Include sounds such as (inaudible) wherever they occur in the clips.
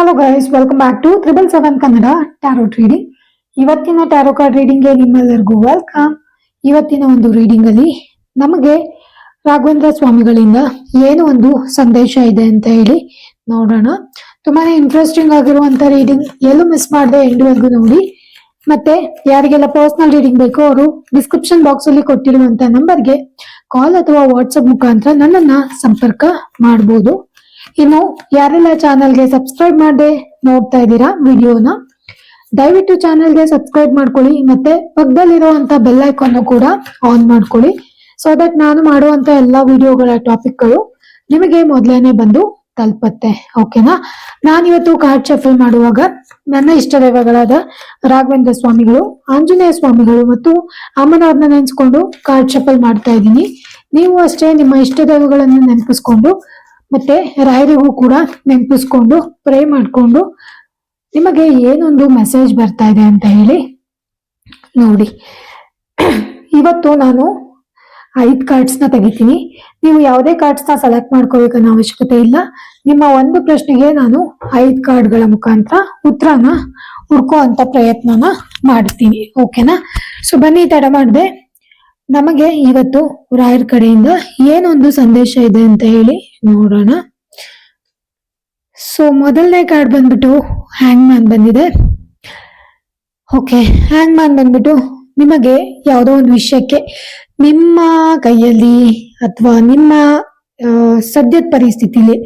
Hello guys welcome back to triple seven Kannada tarot reading ಇವತ್ತಿನ tarot card ರೀಡಿಂಗ್ಗೆ ನಿಮ್ಮೆಲ್ಲರಿಗೂ welcome ಇವತ್ತಿನ ಒಂದು ರೀಡಿಂಗ್ ಅಲ್ಲಿ ನಮಗೆ ರಾಘವೇಂದ್ರ ಸ್ವಾಮಿಗಳಿಂದ ಏನು ಒಂದು ಸಂದೇಶ ಇದೆ ಅಂತ ಹೇಳಿ ನೋಡೋಣ. ತುಂಬಾನೇ ಇಂಟ್ರೆಸ್ಟಿಂಗ್ ಆಗಿರುವಂತ ರೀಡಿಂಗ್ ಎಲ್ಲೂ ಮಿಸ್ ಮಾಡದೆ ಎಂಡ್ವರೆಗೂ ನೋಡಿ. ಮತ್ತೆ ಯಾರಿಗೆಲ್ಲ ಪರ್ಸನಲ್ ರೀಡಿಂಗ್ ಬೇಕೋ ಅವರು ಡಿಸ್ಕ್ರಿಪ್ಷನ್ ಬಾಕ್ಸ್ ಅಲ್ಲಿ ಕೊಟ್ಟಿರುವಂತ ನಂಬರ್ಗೆ ಕಾಲ್ ಅಥವಾ ವಾಟ್ಸ್ಆಪ್ ಮುಖಾಂತರ ನನ್ನನ್ನ ಸಂಪರ್ಕ ಮಾಡಬಹುದು ಇನ್ನು ಯಾರೆಲ್ಲ ಚಾನಲ್ಗೆ ಸಬ್ಸ್ಕ್ರೈಬ್ ಮಾಡದೆ ನೋಡ್ತಾ ಇದ್ದೀರಾ ವಿಡಿಯೋನ, ದಯವಿಟ್ಟು ಚಾನಲ್ಗೆ ಸಬ್ಸ್ಕ್ರೈಬ್ ಮಾಡ್ಕೊಳ್ಳಿ, ಮತ್ತೆ ಪಕ್ಕದಲ್ಲಿರುವಂತ ಬೆಲ್ ಐಕಾನ್ ಕೂಡ ಆನ್ ಮಾಡ್ಕೊಳ್ಳಿ. ಸೊ ದಟ್ ನಾನು ಮಾಡುವಂತ ಎಲ್ಲಾ ವಿಡಿಯೋಗಳ ಟಾಪಿಕ್ಗಳು ನಿಮಗೆ ಮೊದಲೇನೆ ಬಂದು ತಲುಪತ್ತೆ ಓಕೆನಾ ನಾನಿವತ್ತು ಕಾರ್ಡ್ ಶಫಲ್ ಮಾಡುವಾಗ ನನ್ನ ಇಷ್ಟ ದೈವಗಳಾದ ರಾಘವೇಂದ್ರ ಸ್ವಾಮಿಗಳು, ಆಂಜನೇಯ ಸ್ವಾಮಿಗಳು ಮತ್ತು ಅಮ್ಮನವ್ರನ್ನ ನೆನೆಸ್ಕೊಂಡು ಕಾರ್ಡ್ ಶಫಲ್ ಮಾಡ್ತಾ ಇದ್ದೀನಿ. ನೀವು ಅಷ್ಟೇ ನಿಮ್ಮ ಇಷ್ಟ ದೈವಗಳನ್ನು ನೆನಪಿಸ್ಕೊಂಡು ಮತ್ತೆ ರಾಯರಿಗೂ ಕೂಡ ನೆನಪಿಸ್ಕೊಂಡು ಪ್ರೇ ಮಾಡಿಕೊಂಡು ನಿಮಗೆ ಏನೊಂದು ಮೆಸೇಜ್ ಬರ್ತಾ ಇದೆ ಅಂತ ಹೇಳಿ ನೋಡಿ. ಇವತ್ತು ನಾನು ಐದು ಕಾರ್ಡ್ಸ್ನ ತೆಗಿತೀನಿ. ನೀವು ಯಾವುದೇ ಕಾರ್ಡ್ಸ್ನ ಸೆಲೆಕ್ಟ್ ಮಾಡ್ಕೋಬೇಕನ್ನೋ ಅವಶ್ಯಕತೆ ಇಲ್ಲ. ನಿಮ್ಮ ಒಂದು ಪ್ರಶ್ನೆಗೆ ನಾನು ಐದು ಕಾರ್ಡ್ಗಳ ಮುಖಾಂತರ ಉತ್ತರನ ಹುಡ್ಕೋ ಅಂತ ಪ್ರಯತ್ನನ ಮಾಡ್ತೀನಿ. ಓಕೆನಾ ಸೊ ಬನ್ನಿ, ತಡ ಮಾಡದೆ. ನಮಗೆ ಇವತ್ತು ರಾಯರ್ ಕಡೆಯಿಂದ ಏನೊಂದು ಸಂದೇಶ ಇದೆ ಅಂತ ಹೇಳಿ ನೋಡೋಣ. ಸೊ ಮೊದಲನೇ ಕಾರ್ಡ್ ಬಂದ್ಬಿಟ್ಟು ಹ್ಯಾಂಗ್ ಮ್ಯಾನ್ ಬಂದಿದೆ. ಓಕೆ ಹ್ಯಾಂಗ್ ಮ್ಯಾನ್ ಬಂದ್ಬಿಟ್ಟು ನಿಮಗೆ ಯಾವುದೋ ಒಂದು ವಿಷಯಕ್ಕೆ ನಿಮ್ಮ ಕೈಯಲ್ಲಿ ಅಥವಾ ನಿಮ್ಮ ಸದ್ಯದ ಪರಿಸ್ಥಿತಿಲಿ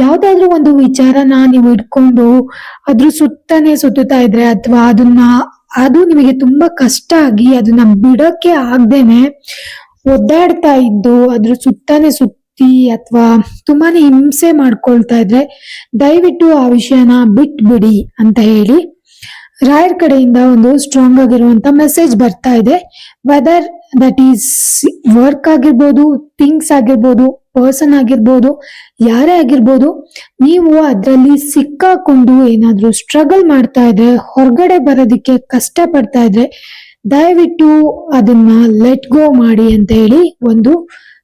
ಯಾವ್ದಾದ್ರು ಒಂದು ವಿಚಾರನ ನೀವು ಇಟ್ಕೊಂಡು ಅದ್ರ ಸುತ್ತನೆ ಸುತ್ತುತ್ತಾ ಇದ್ರೆ ಅಥವಾ ಅದನ್ನ ಅದು ನಿಮಗೆ ತುಂಬಾ ಕಷ್ಟ ಆಗಿ ಅದನ್ನ ಬಿಡೋಕೆ ಆಗ್ದೇನೆ ಒದ್ದಾಡ್ತಾ ಇದ್ದು, ಅದ್ರ ಸುತ್ತಾನೆ ಸುತ್ತಿ ಅಥವಾ ತುಂಬಾನೇ ಹಿಂಸೆ ಮಾಡ್ಕೊಳ್ತಾ ಇದ್ರೆ ದಯವಿಟ್ಟು ಆ ವಿಷಯನ ಬಿಟ್ಬಿಡಿ ಅಂತ ಹೇಳಿ ರಾಯರ್ ಕಡೆಯಿಂದ ಒಂದು ಸ್ಟ್ರಾಂಗ್ ಆಗಿರುವಂತ ಮೆಸೇಜ್ ಬರ್ತಾ ಇದೆ. ವೆದರ್ ದಟ್ ಈಸ್ ವರ್ಕ್ ಆಗಿರ್ಬೋದು ಥಿಂಗ್ಸ್ ಆಗಿರ್ಬೋದು ಪರ್ಸನ್ ಆಗಿರ್ಬೋದು, ಯಾರೇ ಆಗಿರ್ಬೋದು, ನೀವು ಅದರಲ್ಲಿ ಸಿಕ್ಕಾಕೊಂಡು ಏನಾದರೂ ಸ್ಟ್ರಗಲ್ ಮಾಡ್ತಾ ಇದ್ರೆ, ಹೊರಗಡೆ ಬರೋದಕ್ಕೆ ಕಷ್ಟ ಪಡ್ತಾ ಇದ್ರೆ, ದಯವಿಟ್ಟು ಅದನ್ನ ಲೆಟ್ ಗೋ ಮಾಡಿ ಅಂತ ಹೇಳಿ ಒಂದು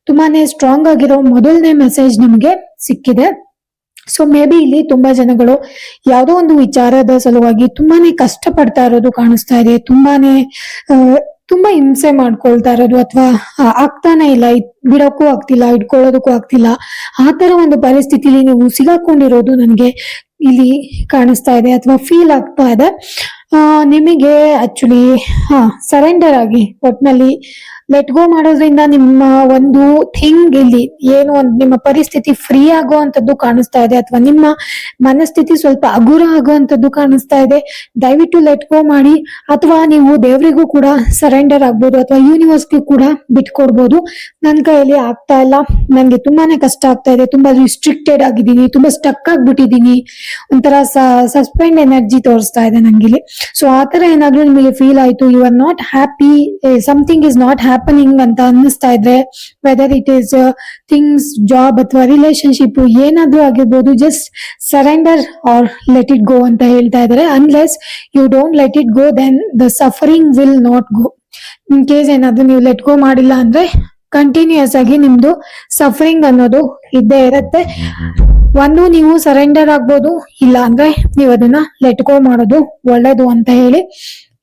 ತುಂಬಾನೇ ಸ್ಟ್ರಾಂಗ್ ಆಗಿರೋ ಮೊದಲನೇ ಮೆಸೇಜ್ ನಮಗೆ ಸಿಕ್ಕಿದೆ. ಸೊ ಮೇ ಬಿ ಇಲ್ಲಿ ತುಂಬಾ ಜನಗಳು ಯಾವುದೋ ಒಂದು ವಿಚಾರದ ಸಲುವಾಗಿ ತುಂಬಾನೇ ಕಷ್ಟ ಪಡ್ತಾ ಇರೋದು ಕಾಣಿಸ್ತಾ ಇದೆ. ತುಂಬಾನೇ ತುಂಬಾ ಹಿಂಸೆ ಮಾಡ್ಕೊಳ್ತಾ ಇರೋದು ಅಥವಾ ಆಗ್ತಾನೆ ಇಲ್ಲ. ಬಿಡೋಕ್ಕೂ ಆಗ್ತಿಲ್ಲ, ಇಟ್ಕೊಳ್ಳೋದಕ್ಕೂ ಆಗ್ತಿಲ್ಲ. ಆ ತರ ಒಂದು ಪರಿಸ್ಥಿತಿಲಿ ನೀವು ಸಿಗಾಕೊಂಡಿರೋದು ನನಗೆ ಇಲ್ಲಿ ಕಾಣಿಸ್ತಾ ಇದೆ ಅಥವಾ ಫೀಲ್ ಆಗ್ತಾ ಇದೆ. ನಿಮಗೆ ಆಕ್ಚುಲಿ ಹಾ ಸರೆಂಡರ್ ಆಗಿ ಒಟ್ನಲ್ಲಿ ಲೆಟ್ ಗೋ ಮಾಡೋದ್ರಿಂದ ನಿಮ್ಮ ಒಂದು ಥಿಂಗ್ ಇಲ್ಲಿ, ಏನು ಒಂದು ನಿಮ್ಮ ಪರಿಸ್ಥಿತಿ ಫ್ರೀ ಆಗುವಂತದ್ದು ಕಾಣಿಸ್ತಾ ಇದೆ ಅಥವಾ ನಿಮ್ಮ ಮನಸ್ಥಿತಿ ಸ್ವಲ್ಪ ಹಗುರ ಆಗುವಂತದ್ದು ಕಾಣಿಸ್ತಾ ಇದೆ. ದಯವಿಟ್ಟು ಲೆಟ್ ಗೋ ಮಾಡಿ, ಅಥವಾ ನೀವು ದೇವರಿಗೂ ಕೂಡ ಸರೆಂಡರ್ ಆಗ್ಬೋದು ಅಥವಾ ಯೂನಿವರ್ಸ್ಗೂ ಕೂಡ ಬಿಟ್ಕೊಡ್ಬೋದು. ನನ್ನ ಕೈಯಲ್ಲಿ ಆಗ್ತಾ ಇಲ್ಲ ನನಗೆ ತುಂಬಾನೇ ಕಷ್ಟ ಆಗ್ತಾ ಇದೆ, ತುಂಬಾ ರಿಸ್ಟ್ರಿಕ್ಟೆಡ್ ಆಗಿದ್ದೀನಿ, ತುಂಬಾ ಸ್ಟಕ್ ಆಗ್ಬಿಟ್ಟಿದ್ದೀನಿ. ಒಂಥರ ಸಸ್ಪೆಂಡ್ ಎನರ್ಜಿ ತೋರಿಸ್ತಾ ಇದೆ ನಂಗಿಲ್ಲಿ. ಸೊ ಆ ಆತರ ಏನಾದ್ರೂ ನಿಮಗೆ ಫೀಲ್ ಆಯ್ತು you are not happy something is not happening ಅಂತ ಅನ್ನಿಸ್ತಾ ಇದ್ರೆ whether it is things job ಅಥವಾ ರಿಲೇಶನ್ಶಿಪ್ ಏನಾದ್ರೂ ಆಗಿರ್ಬೋದು just surrender or let it go ಅಂತ ಹೇಳ್ತಾ ಇದ್ದಾರೆ unless you don't let it go then the suffering will not go in case ಏನಾದ್ರೂ ನೀವು ಲೆಟ್ ಗೋ ಮಾಡಿಲ್ಲ ಅಂದ್ರೆ ಕಂಟಿನ್ಯೂಸ್ ಆಗಿ ನಿಮ್ದು ಸಫರಿಂಗ್ ಅನ್ನೋದು ಇದ್ದೇ ಇರತ್ತೆ. ಒಂದು, ನೀವು ಸರೆಂಡರ್ ಆಗ್ಬೋದು, ಇಲ್ಲ ಅಂದ್ರೆ ನೀವು ಅದನ್ನ ಲೆಟ್ ಗೋ ಮಾಡೋದು ಒಳ್ಳೇದು ಅಂತ ಹೇಳಿ.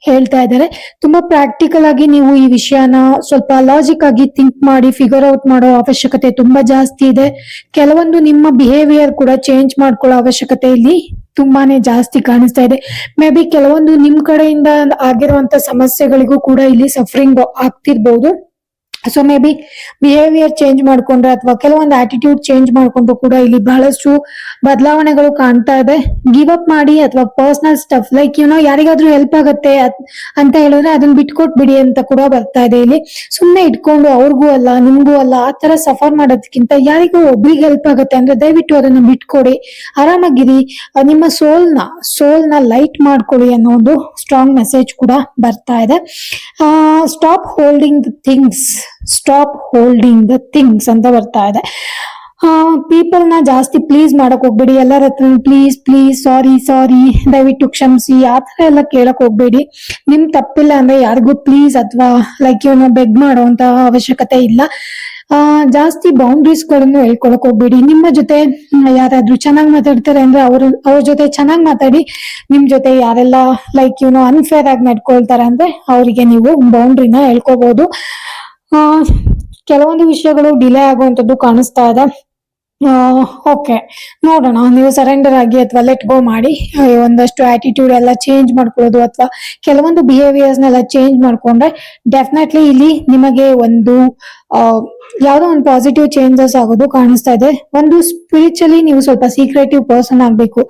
ಹೇಳ್ತಾ ಇದ್ದಾರೆ. ತುಂಬಾ ಪ್ರಾಕ್ಟಿಕಲ್ ಆಗಿ ನೀವು ಈ ವಿಷಯನ ಸ್ವಲ್ಪ ಲಾಜಿಕ್ ಆಗಿ ಥಿಂಕ್ ಮಾಡಿ ಫಿಗರ್ ಔಟ್ ಮಾಡೋ ಅವಶ್ಯಕತೆ ತುಂಬಾ ಜಾಸ್ತಿ ಇದೆ. ಕೆಲವೊಂದು ನಿಮ್ಮ ಬಿಹೇವಿಯರ್ ಕೂಡ ಚೇಂಜ್ ಮಾಡ್ಕೊಳ್ಳೋ ಅವಶ್ಯಕತೆ ಇಲ್ಲಿ ತುಂಬಾನೇ ಜಾಸ್ತಿ ಕಾಣಿಸ್ತಾ ಇದೆ. ಮೇ ಬಿ ಕೆಲವೊಂದು ನಿಮ್ ಕಡೆಯಿಂದ ಆಗಿರುವಂತ ಸಮಸ್ಯೆಗಳಿಗೂ ಕೂಡ ಇಲ್ಲಿ ಸಫರಿಂಗ್ ಆಗ್ತಿರ್ಬೋದು. So maybe behaviour change ಮಾಡ್ಕೊಂಡ್ರೆ ಅಥವಾ ಕೆಲವೊಂದು ಆಟಿಟ್ಯೂಡ್ ಚೇಂಜ್ ಮಾಡ್ಕೊಂಡ್ರು ಕೂಡ ಇಲ್ಲಿ ಬಹಳಷ್ಟು ಬದಲಾವಣೆಗಳು ಕಾಣ್ತಾ ಇದೆ. ಗಿವ್ ಅಪ್ ಮಾಡಿ ಅಥವಾ ಪರ್ಸನಲ್ ಸ್ಟಫ್ ಲೈಕ್ ಏನೋ ಯಾರಿಗಾದ್ರೂ ಹೆಲ್ಪ್ ಆಗುತ್ತೆ ಅಂತ ಹೇಳಿದ್ರೆ ಅದನ್ನ ಬಿಟ್ಕೊಟ್ಬಿಡಿ ಅಂತ ಕೂಡ ಬರ್ತಾ ಇದೆ ಇಲ್ಲಿ. ಸುಮ್ನೆ ಇಟ್ಕೊಂಡು ಅವ್ರಿಗೂ ಅಲ್ಲ, ನಿಮ್ಗೂ ಅಲ್ಲ, ಆ ತರ ಸಫರ್ ಮಾಡೋದಕ್ಕಿಂತ ಯಾರಿಗೂ ಒಬ್ರಿಗೆ ಹೆಲ್ಪ್ ಆಗುತ್ತೆ ಅಂದ್ರೆ ದಯವಿಟ್ಟು ಅದನ್ನ ಬಿಟ್ಕೊಡಿ. ಆರಾಮಾಗಿರಿ. ನಿಮ್ಮ ಸೋಲ್ನ ಸೋಲ್ನ ಲೈಟ್ ಮಾಡ್ಕೊಳ್ಳಿ ಅನ್ನೋ ಒಂದು ಸ್ಟ್ರಾಂಗ್ ಮೆಸೇಜ್ ಕೂಡ ಬರ್ತಾ ಇದೆ. Stop holding the things stop holding the things ಅಂತ ಬರ್ತಾ ಇದೆ. ಪೀಪಲ್ನ ಜಾಸ್ತಿ ಪ್ಲೀಸ್ ಮಾಡಕ್ ಹೋಗ್ಬೇಡಿ. ಎಲ್ಲರ ಹತ್ರ ಪ್ಲೀಸ್ ಪ್ಲೀಸ್ ಸಾರಿ ಸಾರಿ ದಯವಿಟ್ಟು ಕ್ಷಮಿಸಿ. ಆ ತರ ಎಲ್ಲ ಕೇಳಕ್ ಹೋಗ್ಬೇಡಿ. ನಿಮ್ ತಪ್ಪಿಲ್ಲ ಅಂದ್ರೆ ಯಾರಿಗೂ ಪ್ಲೀಸ್ ಅಥವಾ ಲೈಕ್ ಇವನು ಬೆಗ್ ಮಾಡುವಂತ ಅವಶ್ಯಕತೆ ಇಲ್ಲ. ಆ, ಜಾಸ್ತಿ ಬೌಂಡ್ರೀಸ್ಗಳನ್ನು ಹೇಳ್ಕೊಳಕ್ ಹೋಗ್ಬೇಡಿ. ನಿಮ್ಮ ಜೊತೆ ಯಾರಾದ್ರೂ ಚೆನ್ನಾಗಿ ಮಾತಾಡ್ತಾರೆ ಅಂದ್ರೆ ಅವ್ರ ಅವ್ರ ಜೊತೆ ಚೆನ್ನಾಗಿ ಮಾತಾಡಿ, ನಿಮ್ ಜೊತೆ ಯಾರೆಲ್ಲ ಲೈಕ್ ಇವನು ಅನ್ಫೇರ್ ಆಗಿ ನಡ್ಕೊಳ್ತಾರೆ ಅಂದ್ರೆ ಅವರಿಗೆ ನೀವು ಬೌಂಡ್ರಿನ ಹೇಳ್ಕೋಬಹುದು ಕೆಲವೊಂದು ವಿಷಯಗಳು ಡಿಲೇ ಆಗುವಂಥದ್ದು ಕಾಣಿಸ್ತಾ ಇದೆ. ಓಕೆ ನೋಡೋಣ, ನೀವು ಸರೆಂಡರ್ ಆಗಿ ಅಥವಾ ಲೆಟ್ ಗೋ ಮಾಡಿ ಒಂದಷ್ಟು ಆಟಿಟ್ಯೂಡ್ ಎಲ್ಲ ಚೇಂಜ್ ಮಾಡ್ಕೊಳ್ಳೋದು ಅಥವಾ ಕೆಲವೊಂದು ಬಿಹೇವಿಯರ್ಸ್ ನೆಲ್ಲ ಚೇಂಜ್ ಮಾಡ್ಕೊಂಡ್ರೆ ಡೆಫಿನೆಟ್ಲಿ ಇಲ್ಲಿ ನಿಮಗೆ ಒಂದು ಯಾವ್ದೋ ಒಂದು ಪಾಸಿಟಿವ್ ಚೇಂಜಸ್ ಆಗೋದು ಕಾಣಿಸ್ತಾ ಇದೆ. ಒಂದು ಸ್ಪಿರಿಚುಲಿ ನೀವು ಸ್ವಲ್ಪ ಸೀಕ್ರೆಟಿವ್ ಪರ್ಸನ್ ಆಗ್ಬೇಕು.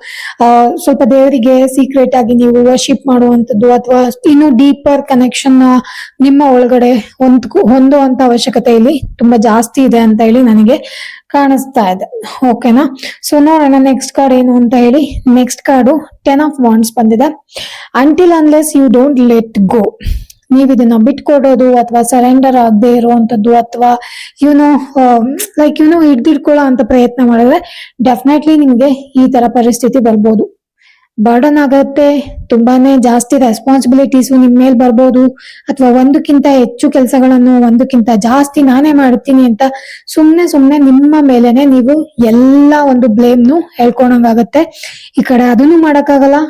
ಸ್ವಲ್ಪ ದೇವರಿಗೆ ಸೀಕ್ರೆಟ್ ಆಗಿ ನೀವು ವರ್ಷಿಪ್ ಮಾಡುವಂತದ್ದು ಅಥವಾ ಇನ್ನು ಡೀಪರ್ ಕನೆಕ್ಷನ್ ನಿಮ್ಮ ಒಳಗಡೆ ಹೊಂದ್ ಹೊಂದುವಂತ ಅವಶ್ಯಕತೆ ಇಲ್ಲಿ ತುಂಬಾ ಜಾಸ್ತಿ ಇದೆ ಅಂತ ಹೇಳಿ ನನಗೆ ಕಾಣಿಸ್ತಾ ಇದೆ. ಓಕೆನಾ ಸೊ ನೋಡೋಣ ನೆಕ್ಸ್ಟ್ ಕಾರ್ಡ್ ಏನು ಅಂತ ಹೇಳಿ. Next card ten of wands ಬಂದಿದೆ. Until unless you don't let go ನೀವು ಇದನ್ನ ಬಿಟ್ಕೊಡೋದು ಅಥವಾ ಸರೆಂಡರ್ ಆಗದೆ ಇರುವಂತದ್ದು ಅಥವಾ ಯುನೋ ಲೈಕ್ ಯುನೋ ಹಿಡ್ದಿಡ್ಕೊಳ್ಳೋ ಅಂತ ಪ್ರಯತ್ನ ಮಾಡಿದ್ರೆ ಡೆಫಿನೆಟ್ಲಿ ನಿಮ್ಗೆ ಈ ತರ ಪರಿಸ್ಥಿತಿ ಬರ್ಬೋದು. ಬರ್ಡನ್ ಆಗತ್ತೆ, ತುಂಬಾನೇ ಜಾಸ್ತಿ ರೆಸ್ಪಾನ್ಸಿಬಿಲಿಟೀಸ್ ನಿಮ್ ಮೇಲೆ ಬರ್ಬೋದು. ಅಥವಾ ಒಂದಕ್ಕಿಂತ ಹೆಚ್ಚು ಕೆಲಸಗಳನ್ನು ಒಂದಕ್ಕಿಂತ ಜಾಸ್ತಿ ನಾನೇ ಮಾಡ್ತೀನಿ ಅಂತ ಸುಮ್ನೆ ಸುಮ್ನೆ ನಿಮ್ಮ ಮೇಲೆನೆ ನೀವು ಎಲ್ಲ ಒಂದು ಬ್ಲೇಮ್ನು ಹೇಳ್ಕೊಂಡಂಗಾಗತ್ತೆ. ಈ ಕಡೆ ಅದನ್ನು ಮಾಡಕ್ಕಾಗಲ್ಲ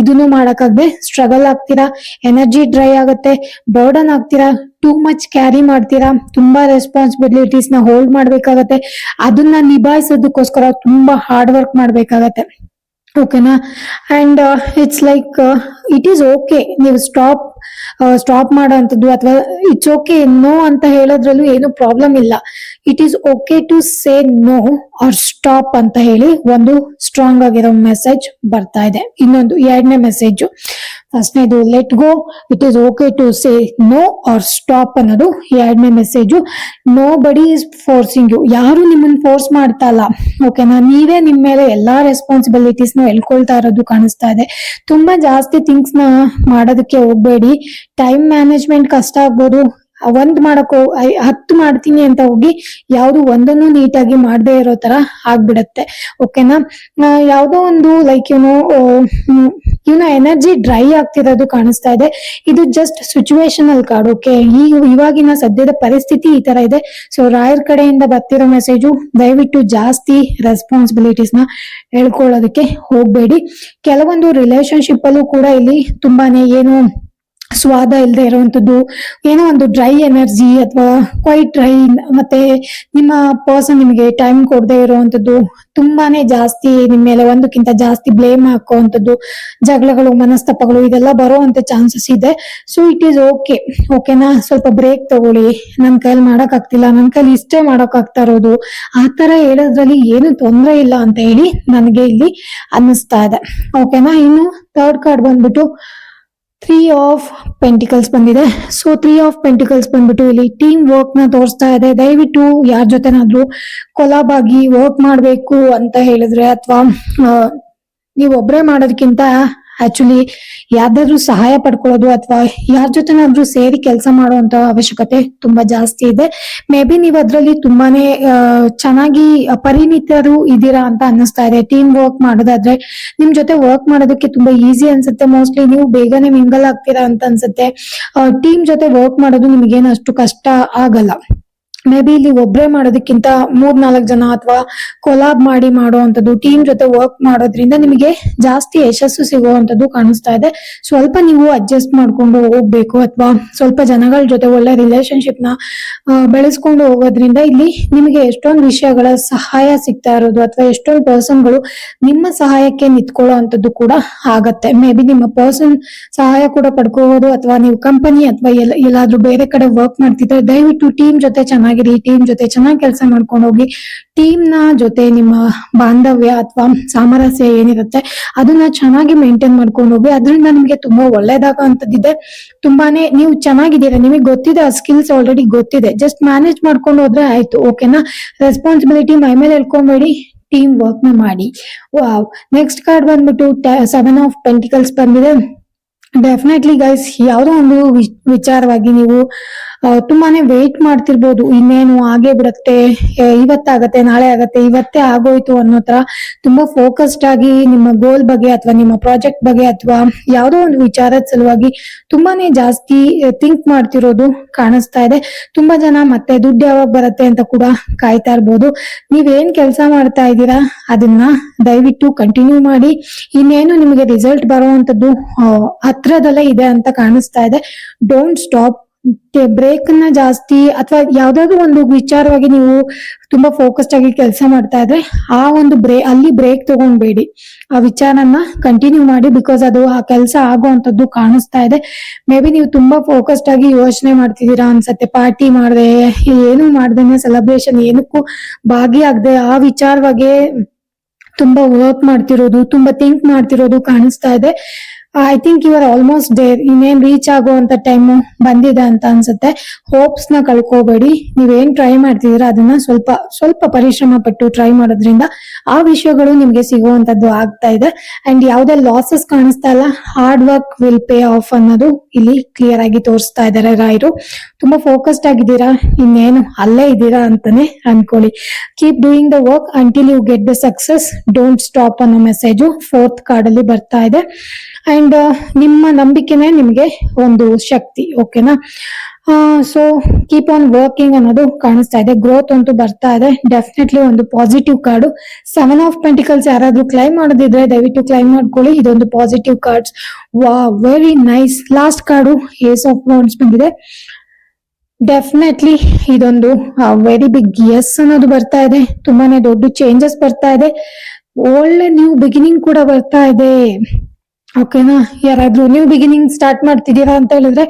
ಇದನ್ನು ಮಾಡಕ್ಕಾಗದೆ ಸ್ಟ್ರಗಲ್ ಆಗ್ತೀರಾ ಎನರ್ಜಿ ಡ್ರೈ ಆಗತ್ತೆ ಬರ್ಡನ್ ಆಗ್ತೀರಾ ಟೂ ಮಚ್ ಕ್ಯಾರಿ ಮಾಡ್ತೀರಾ, ತುಂಬಾ ರೆಸ್ಪಾನ್ಸಿಬಿಲಿಟೀಸ್ನ ಹೋಲ್ಡ್ ಮಾಡ್ಬೇಕಾಗತ್ತೆ. ಅದನ್ನ ನಿಭಾಯಿಸೋದಕ್ಕೋಸ್ಕರ ತುಂಬಾ ಹಾರ್ಡ್ ವರ್ಕ್ ಮಾಡ್ಬೇಕಾಗತ್ತೆ. ಓಕೆನಾ and it's like it is okay ನೀವು ಸ್ಟಾಪ್ ಸ್ಟಾಪ್ ಮಾಡೋಂಥದ್ದು ಅಥವಾ ಇಟ್ಸ್ ಓಕೆ ನೋ ಅಂತ ಹೇಳೋದ್ರಲ್ಲೂ ಏನು ಪ್ರಾಬ್ಲಮ್ ಇಲ್ಲ. It is okay to say no or stop ಅಂತ ಹೇಳಿ ಒಂದು ಸ್ಟ್ರಾಂಗ್ ಆಗಿರೋ ಮೆಸೇಜ್ ಬರ್ತಾ ಇದೆ. ಇನ್ನೊಂದು, ಎರಡನೇ ಮೆಸೇಜ್ ಫಸ್ಟ್ ಇದು let go it is okay to say no or stop ಅನ್ನೋದು ಎರಡನೇ message nobody is forcing you ಯಾರು ನಿಮ್ಮನ್ನು ಫೋರ್ಸ್ ಮಾಡ್ತಾ ಇಲ್ಲ. ಓಕೆನಾ ನೀವೇ ನಿಮ್ಮ ಮೇಲೆ ಎಲ್ಲಾ ರೆಸ್ಪಾನ್ಸಿಬಿಲಿಟೀಸ್ನ ಎಳ್ಕೊಳ್ತಾ ಇರೋದು ಕಾಣಿಸ್ತಾ ಇದೆ. ತುಂಬಾ ಜಾಸ್ತಿ ಥಿಂಗ್ಸ್ನ ಮಾಡೋದಕ್ಕೆ ಹೋಗ್ಬೇಡಿ. ಟೈಮ್ ಮ್ಯಾನೇಜ್ಮೆಂಟ್ ಕಷ್ಟ ಆಗ್ಬೋದು. ಒಂದ್ ಮಾಡಕ್ಕೋ ಹತ್ತು ಮಾಡ್ತೀನಿ ಅಂತ ಹೋಗಿ ಯಾವ್ದು ಒಂದನ್ನು ನೀಟಾಗಿ ಮಾಡದೇ ಇರೋ ತರ ಆಗ್ಬಿಡತ್ತೆ. ಓಕೆನಾ ಯಾವುದೋ ಒಂದು ಲೈಕ್ ಯುನೋ ಇವನ ಎನರ್ಜಿ ಡ್ರೈ ಆಗ್ತಿರೋದು ಕಾಣಿಸ್ತಾ ಇದೆ. ಇದು ಜಸ್ಟ್ ಸಿಚುವೇಶನಲ್ ಕಾರ್ಡ್ ಓಕೆ ಈ ಇವಾಗಿನ ಸದ್ಯದ ಪರಿಸ್ಥಿತಿ ಈ ತರ ಇದೆ. ಸೊ ರಾಯರ್ ಕಡೆಯಿಂದ ಬರ್ತಿರೋ ಮೆಸೇಜು ದಯವಿಟ್ಟು ಜಾಸ್ತಿ ರೆಸ್ಪಾನ್ಸಿಬಿಲಿಟೀಸ್ನ ಹೇಳ್ಕೊಳ್ಳೋದಕ್ಕೆ ಹೋಗ್ಬೇಡಿ. ಕೆಲವೊಂದು ರಿಲೇಶನ್ಶಿಪ್ ಅಲ್ಲೂ ಕೂಡ ಇಲ್ಲಿ ತುಂಬಾನೇ ಏನು ಸ್ವಾದ ಇಲ್ಲದೆ ಇರುವಂತದ್ದು ಏನೋ ಒಂದು ಡ್ರೈ ಎನರ್ಜಿ ಅಥವಾ ಕ್ವೈಟ್ ಡ್ರೈ ಮತ್ತೆ ನಿಮ್ಮ ಪರ್ಸನ್ ನಿಮಗೆ ಟೈಮ್ ಕೊಡದೆ ಇರುವಂತದ್ದು ತುಂಬಾನೇ ಜಾಸ್ತಿ ನಿಮ್ಮ ಮೇಲೆ ಒಂದಕ್ಕಿಂತ ಜಾಸ್ತಿ ಬ್ಲೇಮ್ ಹಾಕುವಂತದ್ದು ಜಗಳಗಳು, ಮನಸ್ತಾಪಗಳು, ಇದೆಲ್ಲ ಬರುವಂತ ಚಾನ್ಸಸ್ ಇದೆ. ಸೊ ಇಟ್ ಈಸ್ ಓಕೆ ಓಕೆನಾ ಸ್ವಲ್ಪ ಬ್ರೇಕ್ ತಗೊಳ್ಳಿ. ನನ್ ಕೈಲಿ ಮಾಡಕ್ ಆಗ್ತಿಲ್ಲ ನನ್ ಕೈಲಿ ಇಷ್ಟೇ ಮಾಡಕ್ ಆಗ್ತಾ ಇರೋದು. ಆ ತರ ಹೇಳೋದ್ರಲ್ಲಿ ಏನು ತೊಂದರೆ ಇಲ್ಲ ಅಂತ ಹೇಳಿ ನನಗೆ ಇಲ್ಲಿ ಅನ್ನಿಸ್ತಾ ಇದೆ. ಓಕೆನಾ ಇನ್ನು ಥರ್ಡ್ ಕಾರ್ಡ್ ಬಂದ್ಬಿಟ್ಟು ತ್ರೀ ಆಫ್ ಪೆಂಟಿಕಲ್ಸ್ ಬಂದಿದೆ. ಸೊ ತ್ರೀ ಆಫ್ ಪೆಂಟಿಕಲ್ಸ್ ಬಂದ್ಬಿಟ್ಟು ಇಲ್ಲಿ ಟೀಮ್ ವರ್ಕ್ನ ತೋರಿಸ್ತಾ ಇದೆ. ದಯವಿಟ್ಟು ಯಾರ ಜೊತೆನಾದ್ರೂ ಕೊಲಾಬ್ ಆಗಿ ವರ್ಕ್ ಮಾಡ್ಬೇಕು ಅಂತ ಹೇಳಿದ್ರೆ, ಅಥವಾ ನೀವು ಒಬ್ರೇ ಮಾಡೋದಕ್ಕಿಂತ ಆಕ್ಚುಲಿ ಯಾವ್ದಾದ್ರು ಸಹಾಯ ಪಡ್ಕೊಳ್ಳೋದು ಅಥವಾ ಯಾರ ಜೊತೆನಾದ್ರೂ ಸೇರಿ ಕೆಲಸ ಮಾಡುವಂತ ಅವಶ್ಯಕತೆ ತುಂಬಾ ಜಾಸ್ತಿ ಇದೆ. ಮೇ ಬಿ ನೀವು ಅದ್ರಲ್ಲಿ ತುಂಬಾನೇ ಚೆನ್ನಾಗಿ ಪರಿಣಿತರು ಇದ್ದೀರಾ ಅಂತ ಅನ್ನಿಸ್ತಾ ಇದೆ. ಟೀಮ್ ವರ್ಕ್ ಮಾಡೋದಾದ್ರೆ ನಿಮ್ ಜೊತೆ ವರ್ಕ್ ಮಾಡೋದಕ್ಕೆ ತುಂಬಾ ಈಸಿ ಅನ್ಸುತ್ತೆ. ಮೋಸ್ಟ್ಲಿ ನೀವು ಬೇಗನೆ ಮಿಂಗಲ್ ಆಗ್ತೀರಾ ಅಂತ ಅನ್ಸುತ್ತೆ. ಟೀಮ್ ಜೊತೆ ವರ್ಕ್ ಮಾಡೋದು ನಿಮ್ಗೇನು ಅಷ್ಟು ಕಷ್ಟ ಆಗಲ್ಲ. ಮೇ ಬಿ ಇಲ್ಲಿ ಒಬ್ರೇ ಮಾಡೋದಕ್ಕಿಂತ ಮೂರ್ ನಾಲ್ಕು ಜನ ಅಥವಾ ಕೊಲಾಬ್ ಮಾಡಿ ಮಾಡುವಂಥದ್ದು ಟೀಮ್ ಜೊತೆ ವರ್ಕ್ ಮಾಡೋದ್ರಿಂದ ನಿಮಗೆ ಜಾಸ್ತಿ ಯಶಸ್ಸು ಸಿಗುವಂಥದ್ದು ಕಾಣಿಸ್ತಾ ಇದೆ. ಸ್ವಲ್ಪ ನೀವು ಅಡ್ಜಸ್ಟ್ ಮಾಡ್ಕೊಂಡು ಹೋಗ್ಬೇಕು ಅಥವಾ ಸ್ವಲ್ಪ ಜನಗಳ ಜೊತೆ ಒಳ್ಳೆ ರಿಲೇಶನ್ಶಿಪ್ನ ಬೆಳೆಸ್ಕೊಂಡು ಹೋಗೋದ್ರಿಂದ ಇಲ್ಲಿ ನಿಮಗೆ ಎಷ್ಟೊಂದು ವಿಷಯಗಳ ಸಹಾಯ ಸಿಗ್ತಾ ಇರೋದು ಅಥವಾ ಎಷ್ಟೊಂದು ಪರ್ಸನ್ಗಳು ನಿಮ್ಮ ಸಹಾಯಕ್ಕೆ ನಿಂತ್ಕೊಳ್ಳೋ ಅಂತದ್ದು ಕೂಡ ಆಗತ್ತೆ. ಮೇ ಬಿ ನಿಮ್ಮ ಪರ್ಸನ್ ಸಹಾಯ ಕೂಡ ಪಡ್ಕೋಬಹುದು ಅಥವಾ ನೀವು ಕಂಪನಿ ಅಥವಾ ಎಲ್ಲ, ಎಲ್ಲಾದ್ರೂ ಬೇರೆ ಕಡೆ ವರ್ಕ್ ಮಾಡ್ತಿದ್ರೆ ದಯವಿಟ್ಟು ಟೀಮ್ ಜೊತೆ ಚೆನ್ನಾಗಿರಿ ಟೀಮ್ ಜೊತೆ ಚೆನ್ನಾಗಿ ಕೆಲಸ ಮಾಡ್ಕೊಂಡು ಹೋಗಿ ಟೀಮ್ನ ಜೊತೆ ನಿಮ್ಮ ಬಾಂಧವ್ಯ ಅಥವಾ ಸಾಮರಸ್ಯ ಏನಿರುತ್ತೆ, ಅದನ್ನ ಚೆನ್ನಾಗಿ ಮೇಂಟೈನ್ ಮಾಡ್ಕೊಂಡು ಹೋಗಿ, ಅದರಿಂದ ನಿಮ್ಗೆ ತುಂಬಾ ಒಳ್ಳೇದಾಗುವಂತದ್ದಿದೆ ತುಂಬಾನೇ ನೀವು ಚೆನ್ನಾಗಿದ್ದೀರಾ, ನಿಮಗೆ ಗೊತ್ತಿದೆ ಆ ಸ್ಕಿಲ್ಸ್ ಆಲ್ರೆಡಿ ಗೊತ್ತಿದೆ. ಜಸ್ಟ್ ಮ್ಯಾನೇಜ್ ಮಾಡ್ಕೊಂಡು ಹೋದ್ರೆ ಆಯ್ತು ಓಕೆನಾ ರೆಸ್ಪಾನ್ಸಿಬಿಲಿಟಿ ಮೈ ಮೇಲೆ ಹೇಳ್ಕೊಂಬೇಡಿ ಟೀಮ್ ವರ್ಕ್ನ ಮಾಡಿ. ವಾವ್ ನೆಕ್ಸ್ಟ್ ಕಾರ್ಡ್ ಬಂದ್ಬಿಟ್ಟು ಸೆವೆನ್ ಆಫ್ ಪೆಂಟಿಕಲ್ಸ್ ಬಂದಿದೆ. ಡೆಫಿನೆಟ್ಲಿ ಗೈಸ್ ಯಾವುದೋ ಒಂದು ವಿಚಾರವಾಗಿ ನೀವು ತುಂಬಾನೇ ವೇಟ್ ಮಾಡ್ತಿರ್ಬೋದು. ಇನ್ನೇನು ಆಗೇ ಬಿಡುತ್ತೆ? ಇವತ್ತಾಗತ್ತೆ, ನಾಳೆ ಆಗತ್ತೆ, ಇವತ್ತೇ ಆಗೋಯ್ತು ಅನ್ನೋ ತರ ತುಂಬಾ ಫೋಕಸ್ಡ್ ಆಗಿ ನಿಮ್ಮ ಗೋಲ್ ಬಗ್ಗೆ ಅಥವಾ ನಿಮ್ಮ ಪ್ರಾಜೆಕ್ಟ್ ಬಗ್ಗೆ ಅಥವಾ ಯಾವುದೋ ಒಂದು ವಿಚಾರದ ಸಲುವಾಗಿ ತುಂಬಾನೇ ಜಾಸ್ತಿ ಥಿಂಕ್ ಮಾಡ್ತಿರೋದು ಕಾಣಿಸ್ತಾ ಇದೆ. ತುಂಬಾ ಜನ ಮತ್ತೆ ದುಡ್ಡು ಯಾವಾಗ ಬರುತ್ತೆ ಅಂತ ಕೂಡ ಕಾಯ್ತಾ ಇರ್ಬೋದು. ನೀವೇನ್ ಕೆಲಸ ಮಾಡ್ತಾ ಇದ್ದೀರಾ? ಅದನ್ನ ದಯವಿಟ್ಟು ಕಂಟಿನ್ಯೂ ಮಾಡಿ. ಇನ್ನೇನು ನಿಮಗೆ ರಿಸಲ್ಟ್ ಬರುವಂತದ್ದು ಹತ್ರದಲ್ಲೇ ಇದೆ ಅಂತ ಕಾಣಿಸ್ತಾ ಇದೆ. ಡೋಂಟ್ ಸ್ಟಾಪ್ ಬ್ರೇಕ್ನ ಜಾಸ್ತಿ ಅಥವಾ ಯಾವ್ದಾದ್ರು ಒಂದು ವಿಚಾರವಾಗಿ ನೀವು ತುಂಬಾ ಫೋಕಸ್ಡ್ ಆಗಿ ಕೆಲಸ ಮಾಡ್ತಾ ಇದ್ರೆ ಆ ಒಂದು ಬ್ರೇ, ಅಲ್ಲಿ ಬ್ರೇಕ್ ತಗೊಂಡ್ಬೇಡಿ. ಆ ವಿಚಾರನ ಕಂಟಿನ್ಯೂ ಮಾಡಿ ಬಿಕಾಸ್ ಅದು ಆ ಕೆಲಸ ಆಗುವಂತದ್ದು ಕಾಣಿಸ್ತಾ ಇದೆ. ಮೇ ಬಿ ನೀವು ತುಂಬಾ ಫೋಕಸ್ಡ್ ಆಗಿ ಯೋಚನೆ ಮಾಡ್ತಿದ್ದೀರಾ ಅನ್ಸತ್ತೆ ಪಾರ್ಟಿ ಮಾಡಿದೆ, ಏನು ಮಾಡ್ದೇನೆ ಸೆಲೆಬ್ರೇಷನ್ ಏನಕ್ಕೂ ಭಾಗಿಯಾಗದೆ ಆ ವಿಚಾರವಾಗಿ ತುಂಬಾ ವರ್ಕ್ ಮಾಡ್ತಿರೋದು, ತುಂಬಾ ಥಿಂಕ್ ಮಾಡ್ತಿರೋದು ಕಾಣಿಸ್ತಾ ಇದೆ. I think you are almost there ಇನ್ನೇನ್ ರೀಚ್ ಆಗುವಂತ ಟೈಮ್ ಬಂದಿದೆ ಅಂತ ಅನ್ಸುತ್ತೆ. ಹೋಪ್ಸ್ನ ಕಳ್ಕೋಬೇಡಿ. ನೀವೇನ್ ಟ್ರೈ ಮಾಡ್ತಿದೀರಾ ಅದನ್ನ ಸ್ವಲ್ಪ ಸ್ವಲ್ಪ ಪರಿಶ್ರಮ ಪಟ್ಟು ಟ್ರೈ ಮಾಡೋದ್ರಿಂದ ಆ ವಿಷಯಗಳು ನಿಮ್ಗೆ ಸಿಗುವಂತದ್ದು ಆಗ್ತಾ ಇದೆ. ಅಂಡ್ ಯಾವ್ದೇ ಲಾಸಸ್ ಕಾಣಿಸ್ತಾ ಇಲ್ಲ. Hard work will pay off ಅನ್ನೋದು ಇಲ್ಲಿ ಕ್ಲಿಯರ್ ಆಗಿ ತೋರಿಸ್ತಾ ಇದ್ದಾರೆ ರಾಯರು. ತುಂಬಾ ಫೋಕಸ್ಡ್ ಆಗಿದ್ದೀರಾ? ಇನ್ನೇನು ಅಲ್ಲೇ ಇದ್ದೀರಾ ಅಂತಾನೆ ಅನ್ಕೊಳ್ಳಿ. Keep doing the work until you get the success don't stop ಅನ್ನೋ ಮೆಸೇಜು ಫೋರ್ತ್ ಕಾರ್ಡ್ ಅಲ್ಲಿ ಬರ್ತಾ ಇದೆ. ಅಂಡ್ ನಿಮ್ಮ ನಂಬಿಕೆನೇ ನಿಮಗೆ ಒಂದು ಶಕ್ತಿ ಓಕೆನಾ ಸೊ ಕೀಪ್ ಆನ್ ವರ್ಕಿಂಗ್ ಅನ್ನೋದು ಕಾಣಿಸ್ತಾ ಇದೆ. ಗ್ರೋತ್ ಅಂತೂ ಬರ್ತಾ ಇದೆ. ಡೆಫಿನೆಟ್ಲಿ ಒಂದು positive card seven of pentacles ಯಾರಾದ್ರೂ ಕ್ಲೈಮ್ ಮಾಡೋದಿದ್ರೆ ದಯವಿಟ್ಟು ಕ್ಲೈಮ್ ಮಾಡ್ಕೊಳ್ಳಿ. ಇದೊಂದು ಪಾಸಿಟಿವ್ ಕಾರ್ಡ್ಸ್ ವಾ very nice last card ace of wands ಬಂದಿದೆ. ಡೆಫಿನೆಟ್ಲಿ ಇದೊಂದು ವೆರಿ ಬಿಗ್ ಎಸ್ ಅನ್ನೋದು ಬರ್ತಾ ಇದೆ. ತುಂಬಾನೇ ದೊಡ್ಡ ಚೇಂಜಸ್ ಬರ್ತಾ ಇದೆ. ಒಳ್ಳೆ ನ್ಯೂ ಬಿಗಿನಿಂಗ್ ಕೂಡ ಬರ್ತಾ ಇದೆ. ಓಕೆನಾ? ಯಾರಾದ್ರೂ ನ್ಯೂ ಬಿಗಿನಿಂಗ್ ಸ್ಟಾರ್ಟ್ ಮಾಡ್ತಿದ್ದೀರಾ ಅಂತ ಹೇಳಿದ್ರೆ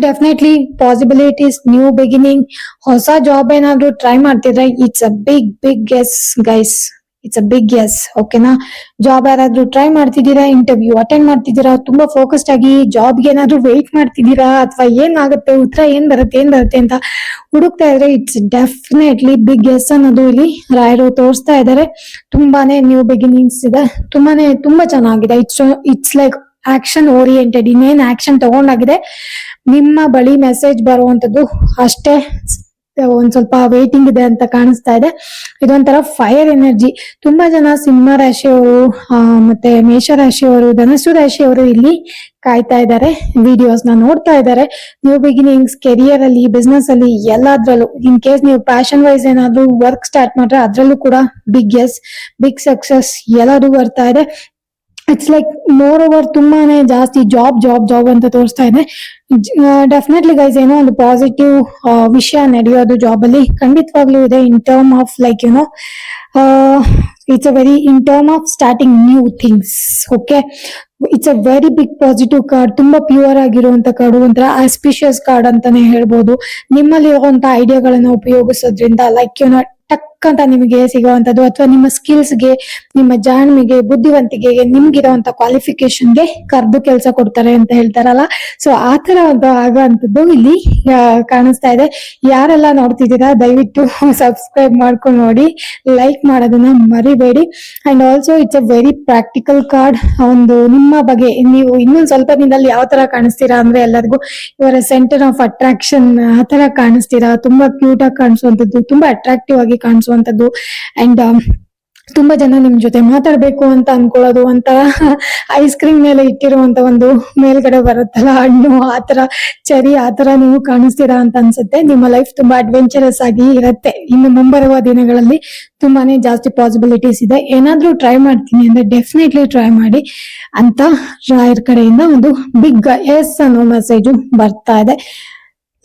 ಡೆಫಿನೆಟ್ಲಿ ಪಾಸಿಬಿಲಿಟೀಸ್ ನ್ಯೂ ಬಿಗಿನಿಂಗ್ ಹೊಸ ಜಾಬ್ ಏನಾದ್ರು ಟ್ರೈ ಮಾಡ್ತಿದ್ರೆ it's a big big guess guys it's a big yes ಓಕೆನಾ ಜಾಬ್ ಯಾರಾದ್ರೂ ಟ್ರೈ ಮಾಡ್ತಿದ್ದೀರಾ ಇಂಟರ್ವ್ಯೂ ಅಟೆಂಡ್ ಮಾಡ್ತಿದ್ದೀರಾ, ತುಂಬಾ ಫೋಕಸ್ಡ್ ಆಗಿ ಜಾಬ್ಗೆ ಏನಾದ್ರು ವೆಯ್ಟ್ ಮಾಡ್ತಿದ್ದೀರಾ, ಅಥವಾ ಏನಾಗುತ್ತೆ, ಉತ್ತರ ಏನ್ ಬರುತ್ತೆ ಏನ್ ಬರುತ್ತೆ ಅಂತ ಹುಡುಕ್ತಾ ಇದ್ರೆ ಇಟ್ಸ್ ಡೆಫಿನೆಟ್ಲಿ ಬಿಗ್ ಎಸ್ ಅನ್ನೋದು ಇಲ್ಲಿ ರಾಯರು ತೋರಿಸ್ತಾ ಇದ್ದಾರೆ. ತುಂಬಾನೇ ನ್ಯೂ ಬಿಗಿನಿಂಗ್ಸ್ ಇದೆ. ತುಂಬಾನೇ, ತುಂಬಾ ಚೆನ್ನಾಗಿದೆ. It's it's like action oriented ಇನ್ನೇನ್ ಆಕ್ಷನ್ ತಗೊಂಡಾಗಿದೆ. ನಿಮ್ಮ ಬಳಿ ಮೆಸೇಜ್ ಬರುವಂತದ್ದು ಅಷ್ಟೇ. ಒಂದ್ ಸ್ವಲ್ಪ ವೇಟಿಂಗ್ ಇದೆ ಅಂತ ಕಾಣಿಸ್ತಾ ಇದೆ. ಇದೊಂಥರ ಫೈರ್ ಎನರ್ಜಿ ತುಂಬಾ ಜನ ಸಿಂಹ ರಾಶಿಯವರು ಮತ್ತೆ ಮೇಷ ರಾಶಿಯವರು, ಧನಸ್ಸು ರಾಶಿಯವರು ಇಲ್ಲಿ ಕಾಯ್ತಾ ಇದ್ದಾರೆ ವಿಡಿಯೋಸ್ನ ನೋಡ್ತಾ ಇದ್ದಾರೆ. ನ್ಯೂ ಬಿಗಿನಿಂಗ್ಸ್ ಕೆರಿಯರ್ ಅಲ್ಲಿ ಬಿಸ್ನೆಸ್ ಅಲ್ಲಿ ಎಲ್ಲದ್ರಲ್ಲೂ. ಇನ್ ಕೇಸ್ ನೀವು ಪ್ಯಾಷನ್ ವೈಸ್ ಏನಾದ್ರು ವರ್ಕ್ ಸ್ಟಾರ್ಟ್ ಮಾಡ್ರೆ ಅದ್ರಲ್ಲೂ ಕೂಡ ಬಿಗ್ ಎಸ್ ಬಿಗ್ ಸಕ್ಸಸ್ ಎಲ್ಲದೂ ಬರ್ತಾ ಇದೆ. ಇಟ್ಸ್ ಲೈಕ್ ಮೋರ್ ಓವರ್ ತುಂಬಾನೇ ಜಾಸ್ತಿ ಜಾಬ್ ಜಾಬ್ ಜಾಬ್ ಅಂತ ತೋರಿಸ್ತಾ ಇದೆ. ಡೆಫಿನೆಟ್ಲಿ ಗೈಸ್ ಏನೋ ಒಂದು ಪಾಸಿಟಿವ್ ವಿಷಯ ನಡೆಯೋದು ಜಾಬ್ ಅಲ್ಲಿ ಖಂಡಿತವಾಗ್ಲೂ ಇದೆ in term of like you know it's a very in term of starting new things okay it's a very big positive card ತುಂಬಾ ಪ್ಯೂರ್ ಆಗಿರುವಂತ ಕಾರ್ಡ್ ಒಂಥರ ಆಸ್ಪಿಷಿಯಸ್ ಕಾರ್ಡ್ ಅಂತಾನೆ ಹೇಳ್ಬೋದು. ನಿಮ್ಮಲ್ಲಿ ಇರುವಂತ ಐಡಿಯಾಗಳನ್ನ ಉಪಯೋಗಿಸೋದ್ರಿಂದ ಲೈಕ್ ಯುನೋ ಟಕ್ ಅಂತ ನಿಮಗೆ ಸಿಗುವಂತದ್ದು ಅಥವಾ ನಿಮ್ಮ ಸ್ಕಿಲ್ಸ್ಗೆ ನಿಮ್ಮ ಜಾಣ್ಮೆಗೆ, ಬುದ್ಧಿವಂತಿಕೆಗೆ ನಿಮ್ಗಿರುವಂತ ಕ್ವಾಲಿಫಿಕೇಶನ್ಗೆ ಕರೆದು ಕೆಲಸ ಕೊಡ್ತಾರೆ ಅಂತ ಹೇಳ್ತಾರಲ್ಲ. ಸೊ ಆ ತರ ಒಂದು ಆಗುವಂತದ್ದು ಇಲ್ಲಿ ಕಾಣಿಸ್ತಾ ಇದೆ. ಯಾರೆಲ್ಲ ನೋಡ್ತಿದ್ದೀರಾ, ದಯವಿಟ್ಟು (laughs) ಸಬ್ಸ್ಕ್ರೈಬ್ ಮಾಡ್ಕೊಂಡು ನೋಡಿ. ಲೈಕ್ ಮಾಡೋದನ್ನ ಮರಿಬೇಡಿ. And also it's a very practical card ಒಂದು ನಿಮ್ಮ ಬಗ್ಗೆ, ನೀವು ಇನ್ನೊಂದು ಸ್ವಲ್ಪ ದಿನದಲ್ಲಿ ಯಾವ ತರ ಕಾಣಿಸ್ತೀರಾ ಅಂದ್ರೆ ಎಲ್ಲರಿಗೂ, ಇವರ ಸೆಂಟರ್ ಆಫ್ ಅಟ್ರಾಕ್ಷನ್ ಆ ತರ ಕಾಣಿಸ್ತೀರಾ? ತುಂಬಾ ಕ್ಯೂಟ್ ಆಗಿ ಕಾಣಿಸುವಂತದ್ದು ತುಂಬಾ ಅಟ್ರಾಕ್ಟಿವ್ ಆಗಿ ಕಾಣಿಸುವಂತದ್ದು ಅಂಡ್ ತುಂಬಾ ಜನ ನಿಮ್ ಜೊತೆ ಮಾತಾಡ್ಬೇಕು ಅಂತ ಅನ್ಕೊಳ್ಳೋದು ಅಂತ (laughs) ಐಸ್ ಕ್ರೀಮ್ ಮೇಲೆ ಇಟ್ಟಿರುವಂತ ಒಂದು ಮೇಲ್ಗಡೆ ಬರುತ್ತಲ್ಲ ಹಣ್ಣು ಆತರ ಚರಿ ಆತರ ನೀವು ಕಾಣಿಸ್ತೀರಾ ಅಂತ ಅನ್ಸುತ್ತೆ. ನಿಮ್ಮ ಲೈಫ್ ತುಂಬಾ ಅಡ್ವೆಂಚರಸ್ ಆಗಿ ಇರುತ್ತೆ. ಇನ್ನು ಮುಂಬರುವ ದಿನಗಳಲ್ಲಿ ತುಂಬಾನೇ ಜಾಸ್ತಿ ಪಾಸಿಬಿಲಿಟೀಸ್ ಇದೆ. ಏನಾದ್ರೂ ಟ್ರೈ ಮಾಡ್ತೀನಿ ಅಂದ್ರೆ ಡೆಫಿನೆಟ್ಲಿ ಟ್ರೈ ಮಾಡಿ ಅಂತ ರಾಯರ್ ಕಡೆಯಿಂದ ಒಂದು ಬಿಗ್ ಎಸ್ ಅನ್ನೋ ಮೆಸೇಜು ಬರ್ತಾ ಇದೆ.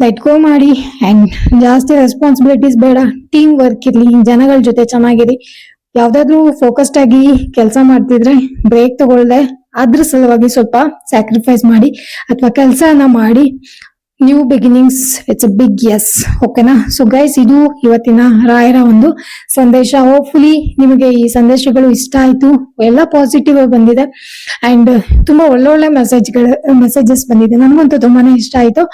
ಲೆಟ್ ಗೋ ಮಾಡಿ. ಅಂಡ್ ಜಾಸ್ತಿ ರೆಸ್ಪಾನ್ಸಿಬಿಲಿಟೀಸ್ ಬೇಡ. ಟೀಮ್ ವರ್ಕ್ ಇರಲಿ. ಜನಗಳ ಜೊತೆ ಚೆನ್ನಾಗಿರಿ. ಯಾವ್ದಾದ್ರು ಫೋಕಸ್ಡ್ ಆಗಿ ಕೆಲಸ ಮಾಡ್ತಿದ್ರೆ ಬ್ರೇಕ್ ತಗೊಳ್ದೆ. ಅದ್ರ ಸಲುವಾಗಿ ಸ್ವಲ್ಪ ಸ್ಯಾಕ್ರಿಫೈಸ್ ಮಾಡಿ. ಅಥವಾ ಕೆಲಸನ ಮಾಡಿ. New beginnings it's a big yes ಓಕೆನಾ ಸೊ ಗೈಸ್ ಇದು ಇವತ್ತಿನ ರಾಯರ ಒಂದು ಸಂದೇಶ. ಹೋಪ್ಫುಲಿ ನಿಮಗೆ ಈ ಸಂದೇಶಗಳು ಇಷ್ಟ ಆಯ್ತು. ಎಲ್ಲ ಪಾಸಿಟಿವ್ ಬಂದಿದೆ. ಅಂಡ್ ತುಂಬಾ ಒಳ್ಳೊಳ್ಳೆ ಮೆಸೇಜ್ಗಳು ಮೆಸೇಜಸ್ ಬಂದಿದೆ. ನನಗಂತೂ ತುಂಬಾನೇ ಇಷ್ಟ ಆಯ್ತು.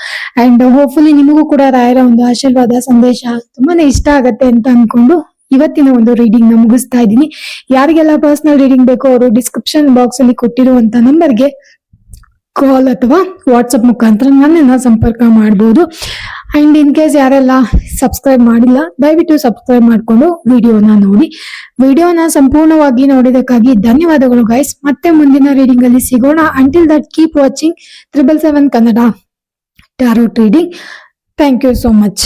ಅಂಡ್ ಹೋಪ್ಫುಲಿ ನಿಮಗೂ ಕೂಡ ರಾಯರ ಒಂದು ಆಶೀರ್ವಾದ, ಸಂದೇಶ ತುಂಬಾನೇ ಇಷ್ಟ ಆಗತ್ತೆ ಅಂತ ಅನ್ಕೊಂಡು ಇವತ್ತಿನ ಒಂದು ರೀಡಿಂಗ್ನ ಮುಗಿಸ್ತಾ ಇದ್ದೀನಿ. ಯಾರಿಗೆಲ್ಲ ಪರ್ಸನಲ್ ರೀಡಿಂಗ್ ಬೇಕೋ ಅವರು ಡಿಸ್ಕ್ರಿಪ್ಷನ್ ಬಾಕ್ಸ್ ಅಲ್ಲಿ ಕೊಟ್ಟಿರುವಂತ ನಂಬರ್ಗೆ ಕಾಲ್ ಅಥವಾ ವಾಟ್ಸಪ್ ಮುಖಾಂತರ ನನ್ನನ್ನ ಸಂಪರ್ಕ ಮಾಡಬಹುದು ಅಂಡ್ ಇನ್ ಕೇಸ್ ಯಾರೆಲ್ಲ ಸಬ್ಸ್ಕ್ರೈಬ್ ಮಾಡಿಲ್ಲ, ದಯವಿಟ್ಟು ಸಬ್ಸ್ಕ್ರೈಬ್ ಮಾಡಿಕೊಂಡು ವಿಡಿಯೋನ ನೋಡಿ. ವಿಡಿಯೋನ ಸಂಪೂರ್ಣವಾಗಿ ನೋಡಿದಕ್ಕಾಗಿ ಧನ್ಯವಾದಗಳು ಗೈಸ್ ಮತ್ತೆ ಮುಂದಿನ ರೀಡಿಂಗ್ ಅಲ್ಲಿ ಸಿಗೋಣ. Until that keep watching triple seven Kannada tarot reading thank you so much